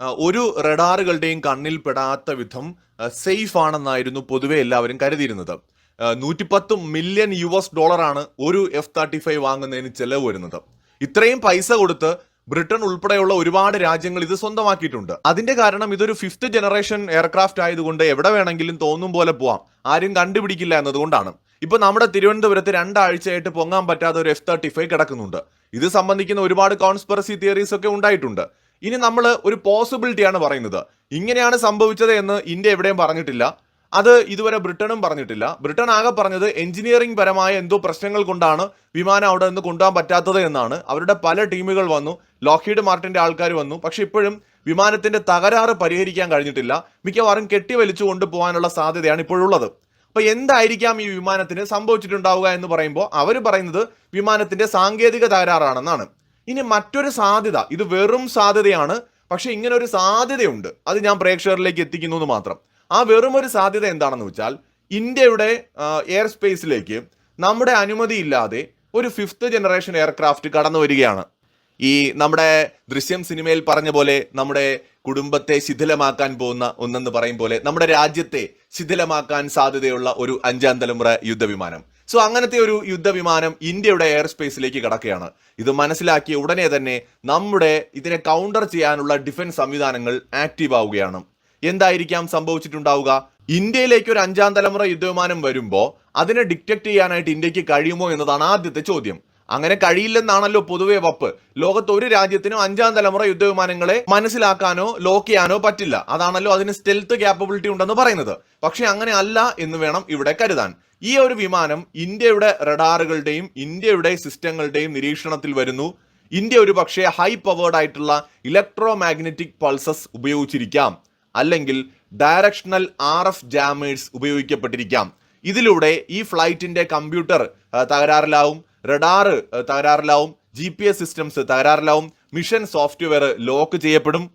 ഒരു റഡാറുകളുടെയും കണ്ണിൽ പെടാത്ത വിധം സേഫ് ആണെന്നായിരുന്നു പൊതുവെ എല്ലാവരും കരുതിയിരുന്നത്. നൂറ്റിപ്പത്ത് മില്യൺ യു എസ് ഡോളറാണ് ഒരു എഫ് തേർട്ടി ഫൈവ് വാങ്ങുന്നതിന് ചെലവ് വരുന്നത്. ഇത്രയും പൈസ കൊടുത്ത് ബ്രിട്ടൻ ഉൾപ്പെടെയുള്ള ഒരുപാട് രാജ്യങ്ങൾ ഇത് സ്വന്തമാക്കിയിട്ടുണ്ട്. അതിന്റെ കാരണം ഇതൊരു ഫിഫ്ത്ത് ജനറേഷൻ എയർക്രാഫ്റ്റ് ആയതുകൊണ്ട് എവിടെ വേണമെങ്കിലും തോന്നും പോലെ പോവാം. ആരും കണ്ടുപിടിക്കില്ല എന്നതുകൊണ്ടാണ്. ഇപ്പൊ നമ്മുടെ തിരുവനന്തപുരത്ത് രണ്ടാഴ്ചയായിട്ട് പൊങ്ങാൻ പറ്റാത്ത ഒരു എഫ് തേർട്ടി ഫൈവ് കിടക്കുന്നുണ്ട്. ഇത് സംബന്ധിക്കുന്ന ഒരുപാട് കോൺസ്പെറസി തിയറീസ് ഒക്കെ ഉണ്ടായിട്ടുണ്ട്. ഇനി നമ്മൾ ഒരു പോസിബിലിറ്റിയാണ് പറയുന്നത്. ഇങ്ങനെയാണ് സംഭവിച്ചത് എന്ന് ഇന്ത്യ എവിടെയും പറഞ്ഞിട്ടില്ല. അത് ഇതുവരെ ബ്രിട്ടനും പറഞ്ഞിട്ടില്ല. ബ്രിട്ടൻ ആകെ പറഞ്ഞത് എഞ്ചിനീയറിംഗ് പരമായ എന്തോ പ്രശ്നങ്ങൾ കൊണ്ടാണ് വിമാനം അവിടെ നിന്ന് കൊണ്ടുപോകാൻ പറ്റാത്തത് എന്നാണ്. അവരുടെ പല ടീമുകൾ വന്നു. ലോക്കീഡ് മാർട്ടിന്റെ ആൾക്കാർ വന്നു. പക്ഷെ ഇപ്പോഴും വിമാനത്തിന്റെ തകരാറ് പരിഹരിക്കാൻ കഴിഞ്ഞിട്ടില്ല. മിക്കവാറും കെട്ടി വലിച്ചു കൊണ്ടുപോകാനുള്ള സാധ്യതയാണ് ഇപ്പോഴുള്ളത്. അപ്പോൾ എന്തായിരിക്കാം ഈ വിമാനത്തിന് സംഭവിച്ചിട്ടുണ്ടാവുക എന്ന് പറയുമ്പോൾ അവർ പറയുന്നത് വിമാനത്തിന്റെ സാങ്കേതിക തകരാറാണെന്നാണ്. ഇനി മറ്റൊരു സാധ്യത. ഇത് വെറും സാധ്യതയാണ്. പക്ഷേ ഇങ്ങനെ ഒരു സാധ്യതയുണ്ട്. അത് ഞാൻ പ്രേക്ഷകരിലേക്ക് എത്തിക്കുന്നു എന്ന് മാത്രം. ആ വെറും ഒരു സാധ്യത എന്താണെന്ന് വെച്ചാൽ ഇന്ത്യയുടെ എയർ സ്പേസിലേക്ക് നമ്മുടെ അനുമതിയില്ലാതെ ഒരു ഫിഫ്ത്ത് ജനറേഷൻ എയർക്രാഫ്റ്റ് കടന്നു വരികയാണ്. ഈ നമ്മുടെ ദൃശ്യം സിനിമയിൽ പറഞ്ഞ പോലെ നമ്മുടെ കുടുംബത്തെ ശിഥിലമാക്കാൻ പോകുന്ന ഒന്നെന്ന് പറയും പോലെ നമ്മുടെ രാജ്യത്തെ ശിഥിലമാക്കാൻ സാധ്യതയുള്ള ഒരു അഞ്ചാം തലമുറ യുദ്ധവിമാനം. സോ അങ്ങനത്തെ ഒരു യുദ്ധവിമാനം ഇന്ത്യയുടെ എയർ സ്പേസിലേക്ക് കടക്കുകയാണ്. ഇത് മനസ്സിലാക്കിയ ഉടനെ തന്നെ നമ്മുടെ ഇതിനെ കൗണ്ടർ ചെയ്യാനുള്ള ഡിഫൻസ് സംവിധാനങ്ങൾ ആക്റ്റീവ് ആവുകയാണ്. എന്തായിരിക്കാം സംഭവിച്ചിട്ടുണ്ടാവുക? ഇന്ത്യയിലേക്ക് ഒരു അഞ്ചാം തലമുറ യുദ്ധവിമാനം വരുമ്പോൾ അതിനെ ഡിറ്റക്ട് ചെയ്യാനായിട്ട് ഇന്ത്യയ്ക്ക് കഴിയുമോ എന്നതാണ് ആദ്യത്തെ ചോദ്യം. അങ്ങനെ കഴിയില്ലെന്നാണല്ലോ പൊതുവെ വപ്പ്. ലോകത്ത് ഒരു രാജ്യത്തിനും അഞ്ചാം തലമുറ യുദ്ധവിമാനങ്ങളെ മനസ്സിലാക്കാനോ ലോക്ക് ചെയ്യാനോ പറ്റില്ല. അതാണല്ലോ അതിന് സ്റ്റെൽത്ത് ക്യാപ്പബിലിറ്റി ഉണ്ടെന്ന് പറയുന്നത്. പക്ഷെ അങ്ങനെ അല്ല എന്ന് വേണം ഇവിടെ കരുതാൻ. ഈ ഒരു വിമാനം ഇന്ത്യയുടെ റഡാറുകളുടെയും ഇന്ത്യയുടെ സിസ്റ്റങ്ങളുടെയും നിരീക്ഷണത്തിൽ വരുന്നു. ഇന്ത്യ ഒരു പക്ഷേ ഹൈ പവേർഡ് ആയിട്ടുള്ള ഇലക്ട്രോ മാഗ്നറ്റിക് പൾസസ് ഉപയോഗിച്ചിരിക്കാം. അല്ലെങ്കിൽ ഡയറക്ഷണൽ ആർ എഫ് ജാമേഴ്സ് ഉപയോഗിക്കപ്പെട്ടിരിക്കാം. ഇതിലൂടെ ഈ ഫ്ലൈറ്റിന്റെ കമ്പ്യൂട്ടർ തകരാറിലാവും. റഡാർ തകരാറിലാവും. ജി പി എസ് സിസ്റ്റംസ് തകരാറിലാവും. മിഷൻ സോഫ്റ്റ്വെയർ ലോക്ക് ചെയ്യപ്പെടും.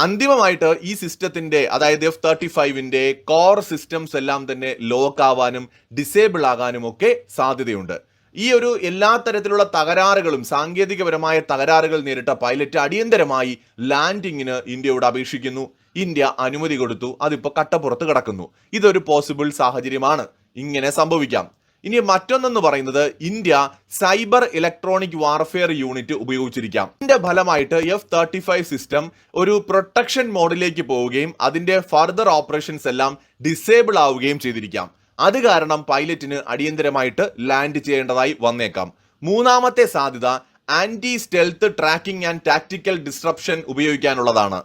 അന്തിമമായിട്ട് ഈ സിസ്റ്റത്തിന്റെ അതായത് എഫ് തേർട്ടി ഫൈവിന്റെ കോർ സിസ്റ്റംസ് എല്ലാം തന്നെ ലോക്ക് ആവാനും ഡിസേബിൾ ആകാനും ഒക്കെ സാധ്യതയുണ്ട്. ഈ ഒരു എല്ലാ തരത്തിലുള്ള തകരാറുകളും സാങ്കേതികപരമായ തകരാറുകൾ നേരിട്ട പൈലറ്റ് അടിയന്തരമായി ലാൻഡിങ്ങിന് ഇന്ത്യയോട് അപേക്ഷിക്കുന്നു. ഇന്ത്യ അനുമതി കൊടുത്തു. അതിപ്പോൾ കട്ടപ്പുറത്ത് കിടക്കുന്നു. ഇതൊരു പോസിബിൾ സാഹചര്യമാണ്. ഇങ്ങനെ സംഭവിക്കാം. ഇനി മറ്റൊന്നെന്ന് പറയുന്നത് India cyber electronic warfare unit ഉപയോഗിച്ചിരിക്കാം. ഇതിന്റെ ഫലമായിട്ട് എഫ് തേർട്ടി ഫൈവ് സിസ്റ്റം ഒരു പ്രൊട്ടക്ഷൻ മോഡിലേക്ക് പോവുകയും അതിന്റെ ഫർദർ ഓപ്പറേഷൻസ് എല്ലാം ഡിസേബിൾ ആവുകയും ചെയ്തിരിക്കാം. അത് കാരണം പൈലറ്റിന് അടിയന്തരമായിട്ട് ലാൻഡ് ചെയ്യേണ്ടതായി വന്നേക്കാം. മൂന്നാമത്തെ സാധ്യത anti stealth tracking and tactical disruption ഉപയോഗിക്കാനുള്ളതാണ്.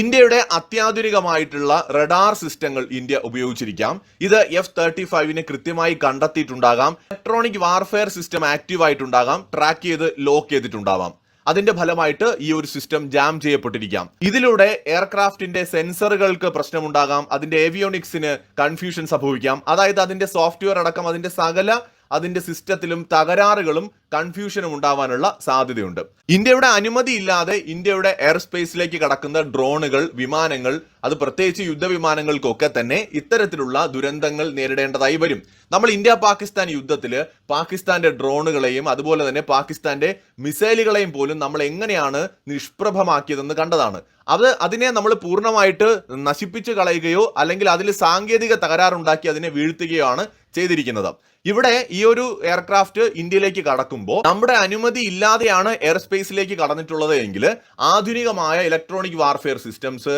ഇന്ത്യയുടെ അത്യാധുനികമായിട്ടുള്ള റഡാർ സിസ്റ്റങ്ങൾ ഇന്ത്യ ഉപയോഗിച്ചിരിക്കാം. ഇത് എഫ് തേർട്ടി ഫൈവിനെ കൃത്യമായി കണ്ടെത്തിയിട്ടുണ്ടാകാം. ഇലക്ട്രോണിക് വാർഫെയർ സിസ്റ്റം ആക്റ്റീവ് ആയിട്ടുണ്ടാകാം. ട്രാക്ക് ചെയ്ത് ലോക്ക് ചെയ്തിട്ടുണ്ടാവാം. അതിന്റെ ഫലമായിട്ട് ഈ ഒരു സിസ്റ്റം ജാം ചെയ്യപ്പെട്ടിരിക്കാം. ഇതിലൂടെ എയർക്രാഫ്റ്റിന്റെ സെൻസറുകൾക്ക് പ്രശ്നമുണ്ടാകാം. അതിന്റെ ഏവിയോണിക്സിന് കൺഫ്യൂഷൻ സംഭവിക്കാം. അതായത് അതിന്റെ സോഫ്റ്റ്വെയർ അടക്കം അതിന്റെ സകല അതിന്റെ സിസ്റ്റത്തിലും തകരാറുകളും കൺഫ്യൂഷനും ഉണ്ടാവാനുള്ള സാധ്യതയുണ്ട്. ഇന്ത്യയുടെ അനുമതി ഇല്ലാതെ ഇന്ത്യയുടെ എയർ സ്പേസിലേക്ക് കടക്കുന്ന ഡ്രോണുകൾ വിമാനങ്ങൾ അത് പ്രത്യേകിച്ച് യുദ്ധവിമാനങ്ങൾക്കൊക്കെ തന്നെ ഇത്തരത്തിലുള്ള ദുരന്തങ്ങൾ നേരിടേണ്ടതായി വരും. നമ്മൾ ഇന്ത്യ പാകിസ്ഥാൻ യുദ്ധത്തിൽ പാകിസ്ഥാന്റെ ഡ്രോണുകളെയും അതുപോലെ തന്നെ പാകിസ്ഥാന്റെ മിസൈലുകളെയും പോലും നമ്മൾ എങ്ങനെയാണ് നിഷ്പ്രഭമാക്കിയതെന്ന് കണ്ടതാണ്. അത് അതിനെ നമ്മൾ പൂർണമായിട്ട് നശിപ്പിച്ച് കളയുകയോ അല്ലെങ്കിൽ അതിൽ സാങ്കേതിക തകരാറുണ്ടാക്കി അതിനെ വീഴ്ത്തുകയോ ആണ് ചെയ്തിരിക്കുന്നത്. ഇവിടെ ഈ ഒരു എയർക്രാഫ്റ്റ് ഇന്ത്യയിലേക്ക് കടക്കുമ്പോൾ നമ്മുടെ അനുമതി ഇല്ലാതെയാണ് എയർ സ്പേസിലേക്ക് കടന്നിട്ടുള്ളത് എങ്കിൽ ആധുനികമായ ഇലക്ട്രോണിക് വാർഫെയർ സിസ്റ്റംസ്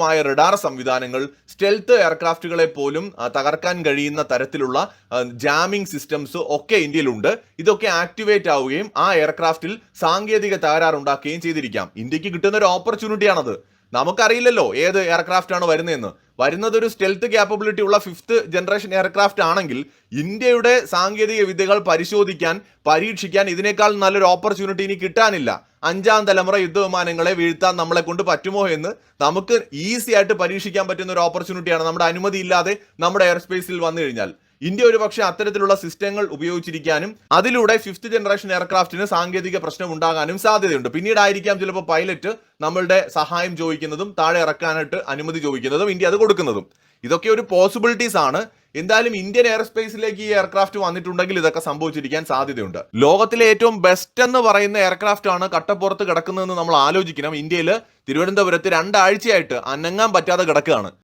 ആധുനികമായ റഡാർ സംവിധാനങ്ങൾ സ്റ്റെൽത്ത് എയർക്രാഫ്റ്റുകളെ പോലും തകർക്കാൻ കഴിയുന്ന തരത്തിലുള്ള ജാമിംഗ് സിസ്റ്റംസ് ഒക്കെ ഇന്ത്യയിലുണ്ട്. ഇതൊക്കെ ആക്ടിവേറ്റ് ആവുകയും ആ എയർക്രാഫ്റ്റിൽ സാങ്കേതിക തകരാറുണ്ടാക്കുകയും ചെയ്തിരിക്കാം. ഇന്ത്യയ്ക്ക് കിട്ടുന്ന ഒരു ഓപ്പർച്യൂണിറ്റിയാണത് നമുക്കറിയില്ലല്ലോ ഏത് എയർക്രാഫ്റ്റ് ആണ് വരുന്നതെന്ന്. വരുന്നത് ഒരു സ്റ്റെൽത്ത് ക്യാപ്പബിലിറ്റി ഉള്ള ഫിഫ്ത്ത് ജനറേഷൻ എയർക്രാഫ്റ്റ് ആണെങ്കിൽ ഇന്ത്യയുടെ സാങ്കേതിക വിദ്യകൾ പരിശോധിക്കാൻ പരീക്ഷിക്കാൻ ഇതിനേക്കാൾ നല്ലൊരു ഓപ്പർച്യൂണിറ്റി ഇനി കിട്ടാനില്ല. അഞ്ചാം തലമുറ യുദ്ധവിമാനങ്ങളെ വീഴ്ത്താൻ നമ്മളെ കൊണ്ട് പറ്റുമോ എന്ന് നമുക്ക് ഈസി ആയിട്ട് പരീക്ഷിക്കാൻ പറ്റുന്ന ഒരു ഓപ്പർച്യൂണിറ്റിയാണ് നമ്മുടെ അനുമതി ഇല്ലാതെ നമ്മുടെ എയർ സ്പേസിൽ വന്നു കഴിഞ്ഞാൽ. ഇന്ത്യ ഒരുപക്ഷെ അത്തരത്തിലുള്ള സിസ്റ്റങ്ങൾ ഉപയോഗിച്ചിരിക്കാനും അതിലൂടെ ഫിഫ്ത്ത് ജനറേഷൻ എയർക്രാഫ്റ്റിന് സാങ്കേതിക പ്രശ്നം ഉണ്ടാകാനും സാധ്യതയുണ്ട്. പിന്നീടായിരിക്കാം ചിലപ്പോൾ പൈലറ്റ് നമ്മളുടെ സഹായം ചോദിക്കുന്നതും താഴെ ഇറക്കാനായിട്ട് അനുമതി ചോദിക്കുന്നതും ഇന്ത്യ അത് കൊടുക്കുന്നതും. ഇതൊക്കെ ഒരു പോസിബിലിറ്റീസ് ആണ്. എന്തായാലും ഇന്ത്യൻ എയർ സ്പേസിലേക്ക് ഈ എയർക്രാഫ്റ്റ് വന്നിട്ടുണ്ടെങ്കിൽ ഇതൊക്കെ സംഭവിച്ചിരിക്കാൻ സാധ്യതയുണ്ട്. ലോകത്തിലെ ഏറ്റവും ബെസ്റ്റ് എന്ന് പറയുന്ന എയർക്രാഫ്റ്റ് ആണ് കട്ടപ്പുറത്ത് കിടക്കുന്നതെന്ന് നമ്മൾ ആലോചിക്കണം. ഇന്ത്യയിൽ തിരുവനന്തപുരത്ത് രണ്ടാഴ്ചയായിട്ട് അനങ്ങാൻ പറ്റാതെ കിടക്കുകയാണ്.